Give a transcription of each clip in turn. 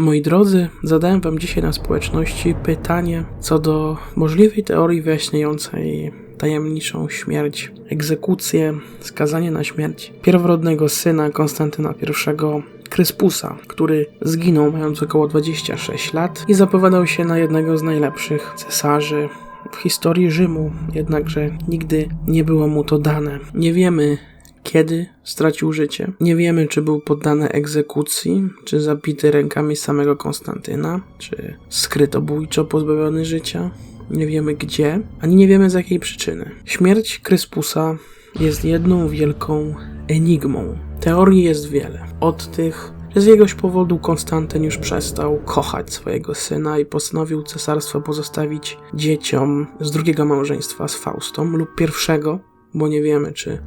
Moi drodzy, zadałem Wam dzisiaj na społeczności pytanie co do możliwej teorii wyjaśniającej tajemniczą śmierć, egzekucję, skazanie na śmierć pierworodnego syna Konstantyna I, Kryspusa, który zginął mając około 26 lat i zapowiadał się na jednego z najlepszych cesarzy w historii Rzymu, jednakże nigdy nie było mu to dane. Nie wiemy, kiedy stracił życie. Nie wiemy, czy był poddany egzekucji, czy zabity rękami samego Konstantyna, czy skrytobójczo pozbawiony życia. Nie wiemy gdzie, ani nie wiemy z jakiej przyczyny. Śmierć Kryspusa jest jedną wielką enigmą. Teorii jest wiele. Od tych, że z jakiegoś powodu Konstantyn już przestał kochać swojego syna i postanowił cesarstwo pozostawić dzieciom z drugiego małżeństwa z Faustą lub pierwszego, bo nie wiemy, czy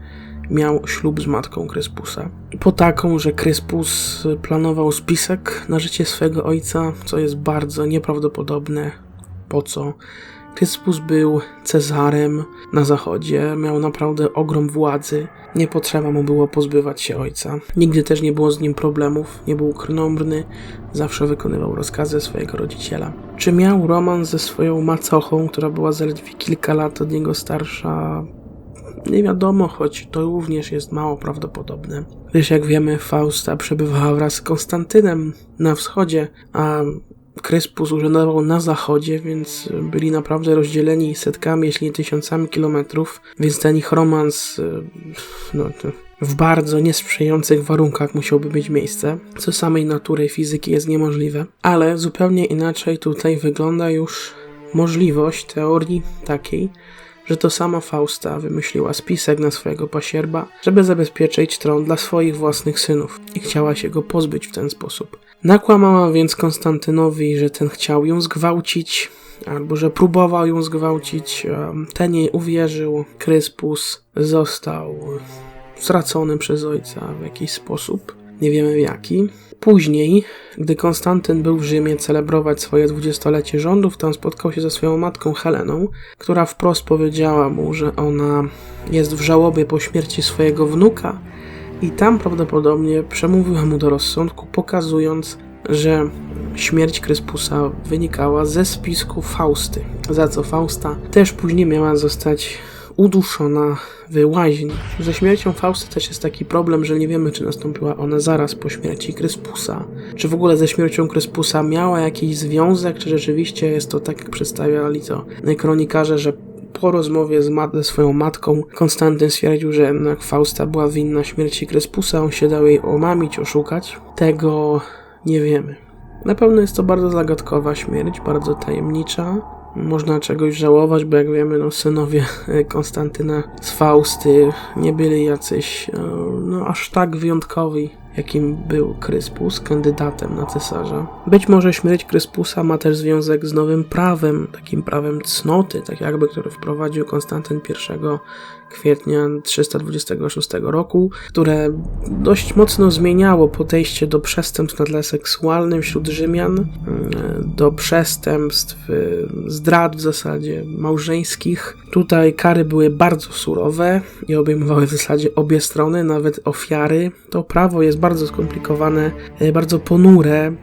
miał ślub z matką Kryspusa. Po taką, że Kryspus planował spisek na życie swego ojca, co jest bardzo nieprawdopodobne. Po co? Kryspus był Cezarem na zachodzie, miał naprawdę ogrom władzy, nie potrzeba mu było pozbywać się ojca. Nigdy też nie było z nim problemów, nie był krnąbrny, zawsze wykonywał rozkazy swojego rodziciela. Czy miał romans ze swoją macochą, która była zaledwie kilka lat od niego starsza? Nie wiadomo, choć to również jest mało prawdopodobne. Gdyż jak wiemy, Fausta przebywała wraz z Konstantynem na wschodzie, a Kryspus urzędował na zachodzie, więc byli naprawdę rozdzieleni setkami, jeśli nie tysiącami kilometrów, więc ten ich romans no, w bardzo niesprzyjających warunkach musiałby mieć miejsce, co samej natury fizyki jest niemożliwe. Ale zupełnie inaczej tutaj wygląda już możliwość teorii takiej, że to sama Fausta wymyśliła spisek na swojego pasierba, żeby zabezpieczyć tron dla swoich własnych synów i chciała się go pozbyć w ten sposób. Nakłamała więc Konstantynowi, że ten chciał ją zgwałcić, albo że próbował ją zgwałcić. Ten jej uwierzył. Kryspus został stracony przez ojca w jakiś sposób. Nie wiemy jaki. Później, gdy Konstantyn był w Rzymie celebrować swoje dwudziestolecie rządów, tam spotkał się ze swoją matką Heleną, która wprost powiedziała mu, że ona jest w żałobie po śmierci swojego wnuka i tam prawdopodobnie przemówiła mu do rozsądku, pokazując, że śmierć Kryspusa wynikała ze spisku Fausty, za co Fausta też później miała zostać uduszona w łaźni. Ze śmiercią Fausty też jest taki problem, że nie wiemy, czy nastąpiła ona zaraz po śmierci Kryspusa. Czy w ogóle ze śmiercią Kryspusa miała jakiś związek, czy rzeczywiście jest to tak, jak przedstawiali to kronikarze, że po rozmowie z mat- ze swoją matką Konstantyn stwierdził, że jednak Fausta była winna śmierci Kryspusa, on się dał jej omamić, oszukać. Tego nie wiemy. Na pewno jest to bardzo zagadkowa śmierć, bardzo tajemnicza można czegoś żałować, bo jak wiemy, no, synowie Konstantyna z Fausty nie byli jacyś e, no, aż tak wyjątkowi jakim był Kryspus, kandydatem na cesarza. Być może śmierć Kryspusa ma też związek z nowym prawem, takim prawem cnoty, tak jakby, które wprowadził Konstantyn I kwietnia 326 roku, które dość mocno zmieniało podejście do przestępstw na tle seksualnym wśród Rzymian, mm, do przestępstw, zdrad w zasadzie małżeńskich. Tutaj kary były bardzo surowe i obejmowały w zasadzie obie strony, nawet ofiary. To prawo jest bardzo skomplikowane, e, bardzo ponure.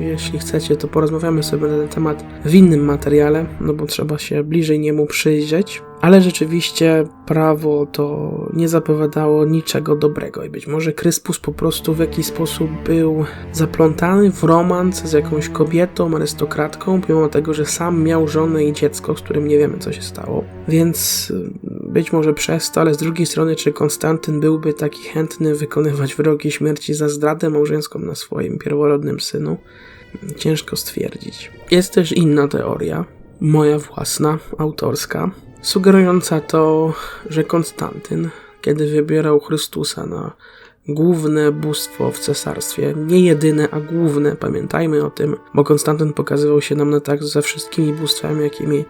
Jeśli chcecie, to porozmawiamy sobie na ten temat w innym materiale, no bo trzeba się bliżej niemu przyjrzeć. Ale rzeczywiście prawo to nie zapowiadało niczego dobrego i być może Kryspus po prostu w jakiś sposób był zaplątany w romans z jakąś kobietą, arystokratką, pomimo tego, że sam miał żonę i dziecko, z którym nie wiemy co się stało. Więc być może przez to, ale z drugiej strony, czy Konstantyn byłby taki chętny wykonywać wyroki śmierci za zdradę małżeńską na swoim pierworodnym synu? Ciężko stwierdzić. Jest też inna teoria, moja własna, autorska, sugerująca to, że Konstantyn, kiedy wybierał Chrystusa na główne bóstwo w cesarstwie, nie jedyne, a główne, pamiętajmy o tym, bo Konstantyn pokazywał się nam na tak ze wszystkimi bóstwami, jakimi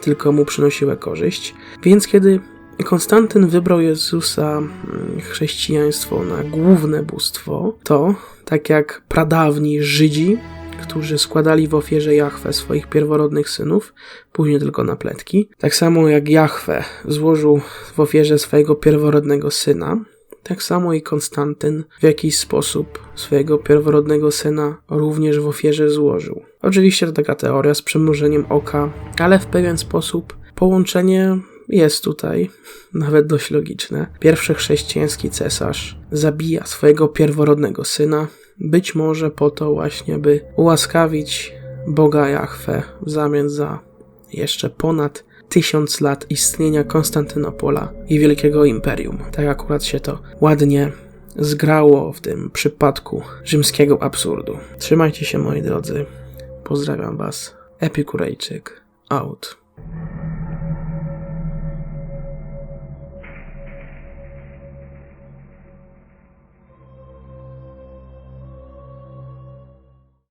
tylko mu przynosiły korzyść. Więc kiedy Konstantyn wybrał Jezusa, mm, chrześcijaństwo, na główne bóstwo, to, tak jak pradawni Żydzi, którzy składali w ofierze Jahwe swoich pierworodnych synów, później tylko na pletki. Tak samo jak Jahwe złożył w ofierze swojego pierworodnego syna, tak samo i Konstantyn w jakiś sposób swojego pierworodnego syna również w ofierze złożył. Oczywiście to taka teoria z przymrużeniem oka, ale w pewien sposób połączenie jest tutaj, nawet dość logiczne. Pierwszy chrześcijański cesarz zabija swojego pierworodnego syna, być może po to właśnie, by ułaskawić Boga Jahwe w zamian za jeszcze ponad tysiąc lat istnienia Konstantynopola i Wielkiego Imperium. Tak akurat się to ładnie zgrało w tym przypadku rzymskiego absurdu. Trzymajcie się moi drodzy. Pozdrawiam was. Epikurejczyk out.